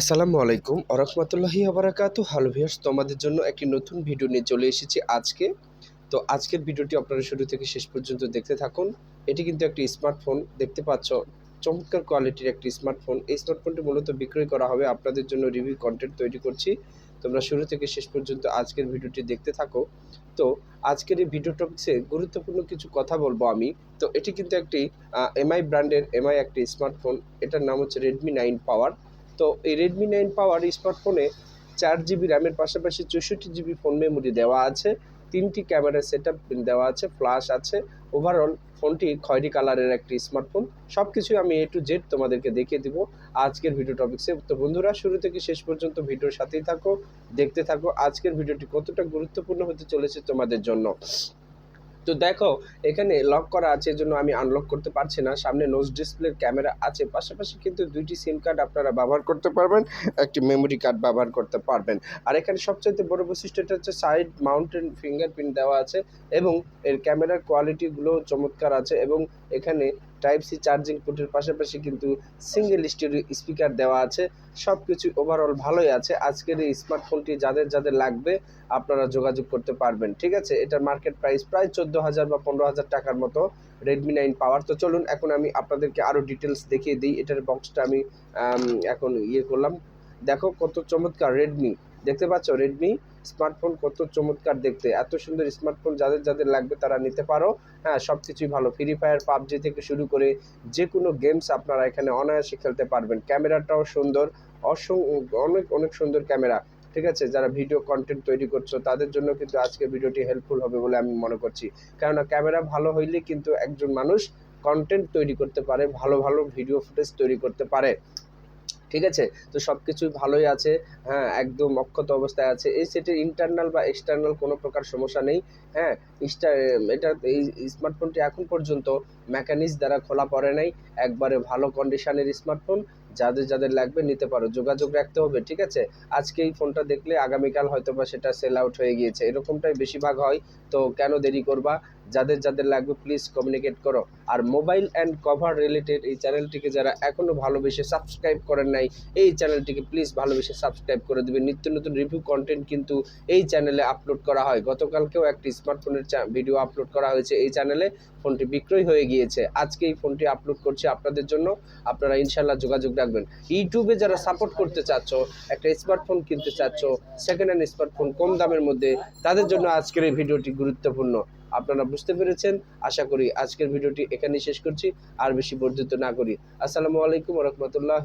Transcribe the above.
আসসালামু আলাইকুম, আরহামতুল্লাহি আবরাকাতু hello viewers, তোমাদের জন্য একটি নতুন ভিডিও নিয়ে চলে এসেছি আজকে। তো আজকের ভিডিওটি আপনারা শুরু থেকে শেষ পর্যন্ত দেখতে থাকুন। এটি কিন্তু একটি স্মার্টফোন, দেখতে পাচ্ছ, চমৎকার কোয়ালিটির একটি স্মার্টফোন। এই স্মার্টফোনটি মূলত বিক্রয় করা হবে, আপনাদের জন্য রিভিউ কন্টেন্ট তৈরি করছি। তোমরা শুরু থেকে শেষ পর্যন্ত আজকের ভিডিওটি দেখতে থাকো। তো আজকের এই ভিডিও টপিক্সে গুরুত্বপূর্ণ কিছু কথা বলব আমি। তো এটি কিন্তু একটি এমআই ব্র্যান্ডের এমআই একটি স্মার্টফোন। এটার নাম হচ্ছে রেডমি নাইন পাওয়ার তো এই রেডমি নাইন পাওয়ার স্মার্টফোনে চার জিবি র্যামের পাশাপাশি চৌষট্টি জিবি ফোন মেমোরি দেওয়া আছে, তিনটি ক্যামেরা সেট দেওয়া আছে ফ্ল্যাশ আছে। ওভারঅল ফোনটি খয়েরি কালারের একটি স্মার্টফোন সব কিছুই আমি এ টু জেড তোমাদেরকে দেখিয়ে দিব। আজকের ভিডিও টপিক্সে তো বন্ধুরা, শুরু থেকে শেষ পর্যন্ত ভিডিওর সাথেই থাকো, দেখতে থাকো। আজকের ভিডিওটি কতটা গুরুত্বপূর্ণ হতে চলেছে তোমাদের জন্য। তো দেখো, এখানে লক করা আছে জন্য আমি আনলক করতে পারছি না। সামনে নোজ ডিসপ্লের ক্যামেরা আছে। পাশাপাশি কিন্তু দুইটি সিম কার্ড আপনারা ব্যবহার করতে পারবেন, একটি মেমোরি কার্ড ব্যবহার করতে পারবেন। আর এখানে সবচেয়ে বড় বৈশিষ্ট্যটা হচ্ছে সাইড মাউন্টেন ফিঙ্গারপ্রিন্ট দেওয়া আছে এবং এর ক্যামেরার কোয়ালিটিগুলো চমৎকার আছে এবং এখানে টাইপ সি চার্জিং পোর্টের পাশাপাশি কিন্তু সিঙ্গেল স্টিরিও স্পিকার দেওয়া আছে। সব কিছু ওভারঅল ভালোই আছে। আজকের এই স্মার্টফোনটি যাদের যাদের লাগবে, আপনারা যোগাযোগ করতে পারবেন, ঠিক আছে? এটার মার্কেট প্রাইস প্রায় চোদ্দ হাজার বা পনেরো হাজার টাকার মতো রেডমি নাইন পাওয়ার তো চলুন, এখন আমি আপনাদেরকে আরও ডিটেলস দেখিয়ে দিই। এটার বক্সটা আমি, এখন ইয়ে করলাম। দেখো কত চমৎকার রেডমি দেখতে পাচ্ছ রেডমি স্মার্টফোন কত চমৎকার দেখতে। এত সুন্দর স্মার্টফোন যাদের যাদের লাগবে তারা নিতে পারো। হ্যাঁ সব কিছুই ভালো। ফ্রি ফায়ার পাবজি থেকে শুরু করে যে কোনো গেমস আপনারা এখানে অনায়াসে খেলতে পারবেন। ক্যামেরাটাও সুন্দর। অসং, অনেক অনেক সুন্দর ক্যামেরা। ঠিক আছে? যারা ভিডিও কন্টেন্ট তৈরি করছ, তাদের জন্য কিন্তু আজকে ভিডিওটি হেল্পফুল হবে বলে আমি মনে করছি। কেননা ক্যামেরা ভালো হইলে কিন্তু একজন মানুষ কন্টেন্ট তৈরি করতে পারে, ভালো ভালো ভিডিও ফুটেজ তৈরি করতে পারে। ঠিক আছে? তো সব কিছুই ভালোই আছে হ্যাঁ একদম অক্ষত অবস্থায় আছে। এই সেটির ইন্টারনাল বা এক্সটার্নাল কোনো প্রকার সমস্যা নেই হ্যাঁ এটা এই স্মার্টফোনটি এখন পর্যন্ত মেকানিক্স দ্বারা খোলা পড়ে নাই। একবারে ভালো কন্ডিশনের স্মার্টফোন যাদের যাদের লাগবে নিতে পারো। যোগাযোগ রাখতে হবে, ঠিক আছে? আজকে এই ফোনটা দেখলে আগামীকাল হয়তো বা সেটা সেল আউট হয়ে গিয়েছে। এরকমটাই বেশিরভাগ হয়, তো কেন দেরি করবা? যাদের যাদের লাগবে প্লিজ কমিউনিকেট করো। আর মোবাইল অ্যান্ড কভার রিলেটেড এই চ্যানেলটিকে যারা এখনও ভালোবেসে সাবস্ক্রাইব করেন নাই, এই চ্যানেলটিকে প্লিজ ভালোবেসে সাবস্ক্রাইব করে দেবেন নিত্য নতুন রিভিউ কন্টেন্ট কিন্তু এই চ্যানেলে আপলোড করা হয়। গতকালকেও একটি স্মার্টফোনের ভিডিও আপলোড করা হয়েছে এই চ্যানেলে ফোনটি বিক্রয় হয়ে গিয়েছে। আজকে এই ফোনটি আপলোড করছি আপনাদের জন্য। আপনারা ইনশাল্লাহ যোগাযোগ রাখবেন। ইউটিউবে যারা সাপোর্ট করতে চাচ্ছ, একটা স্মার্টফোন কিনতে চাচ্ছ সেকেন্ড হ্যান্ড স্মার্টফোন কম দামের মধ্যে, তাদের জন্য আজকের এই ভিডিওটি গুরুত্বপূর্ণ। আপনারা বুঝতে পেরেছেন? আশা করি আজকের ভিডিওটি এখানেই শেষ করছি। আর বেশি বর্ধিত না করি। আসসালামু আলাইকুম রহমতুল্লাহ